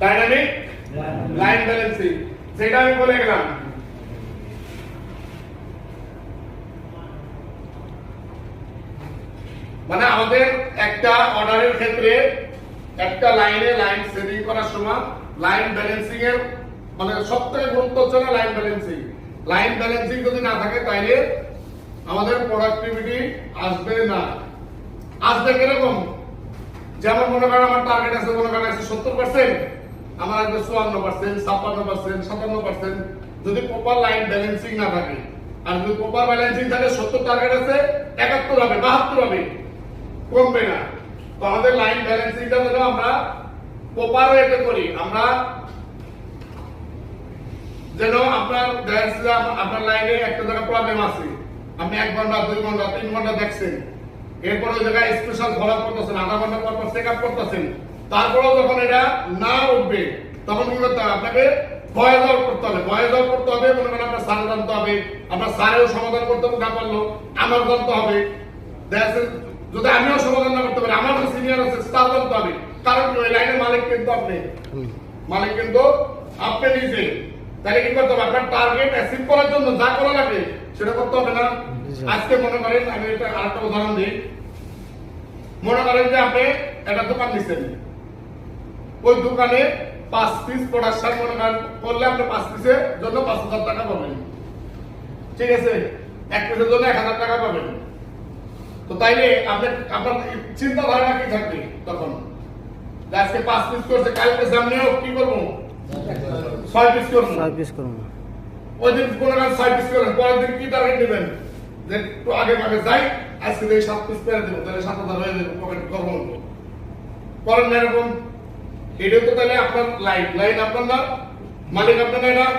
Dynamic line balancing সেটা আমি বলে গেলাম। মানে আমাদের একটা অর্ডারের ক্ষেত্রে একটা লাইনে লাইন সেটিং করার সময় লাইন ব্যালেন্সিং এর মানে সবথেকে গুরুত্ব হচ্ছে না লাইন ব্যালেন্সিং লাইন ব্যালেন্সিং যদি না থাকে তাইলে আমাদের প্রোডাক্টিভিটি আসবে না। আসবে কীরকম? যেমন মনে করেন আমার টার্গেট আছে মনে করেন আছে সত্তর পার্সেন্ট আমার আসবে চুয়ান্ন পার্সেন্ট ছাপ্পান্ন পার্সেন্ট সাতান্ন পার্সেন্ট যদি প্রপার লাইন ব্যালেন্সিং না থাকে, আর যদি প্রপার ব্যালেন্সিং থাকে, সত্তর টার্গেট আছে, একাত্তর হবে, বাহাত্তর হবে, কমবে না। তো আমাদের লাইন ব্যালেন্সিংটা যেন আমরা প্রপার ওয়েতে করি, আমরা যেন আপনার দেখা আপনার লাইনে একটা জায়গায় প্রবলেম আছে। আপনি এক ঘণ্টা, দুই ঘণ্টা, তিন ঘণ্টা দেখছেন। এরপর ওই জায়গায় স্পেশাল ফলো করতেছেন, আধা ঘণ্টা পর পর চেক আপ করতেছেন। তারপরেও যখন এটা না উঠবে তখন কি করতে হবে আপনাকে ভয় দর করতে হবে। ভয় দর করতে হবে মনে করেন আপনার স্যার জানতে হবে আপনার স্যারেও সমাধান করতে হবে না পারল আমার জানতে হবে। যদি আমিও সমাধান না করতে পারি আমার যে সিনিয়র আছে তার জানতে হবে। কারণ ওই লাইনের মালিক কিন্তু আপনি। মালিক কিন্তু আপনি নিজে। তাহলে কি করতে হবে? আপনার টার্গেট অ্যাচিভ করার জন্য যা করা লাগে সেটা করতে হবে না। আজকে মনে করেন আমি এটা আরেকটা উদাহরণ দিই। মনে করেন যে আপনি একটা দোকান দিচ্ছেন। ওই দোকানে পাঁচ পিস প্রোডাকশন মনে করেন করলে আপনি পাঁচ পিসের জন্য পাঁচ হাজার টাকা পাবেন। ঠিক আছে? এক পিসের জন্য এক হাজার টাকা পাবেন। তো তাইলে আপনার আপনার চিন্তা ধারণা কি থাকবে তখন? আজকে পাঁচ পিস করছে কালকে সামনেও কি করব? ছয় পিস করব। সার্ভিস করুন ওই দিন কোনো কাজ ছয় পিস করেন পরের দিন কি টার্গেট নেবেন? যে একটু আগে আগে যাই আজকে সাত পিস পেরে দেবো তাহলে সাত হাজার হয়ে যাবে পকেট করব করেন না এরকম এটাও তো তাহলে আপনার লাইন লাইন আপনার না মালিক আপনার না এটা